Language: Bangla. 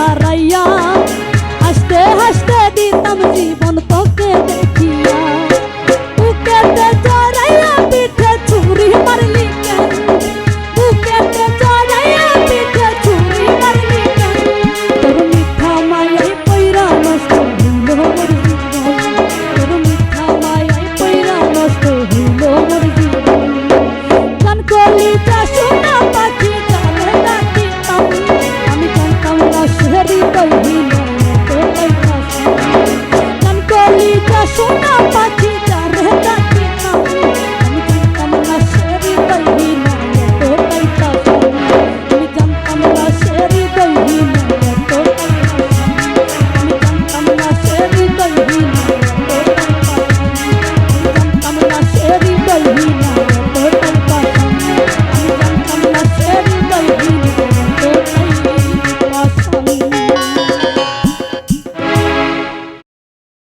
দাঁড়াইয়া হাসতে হাসতে দিতাম জীব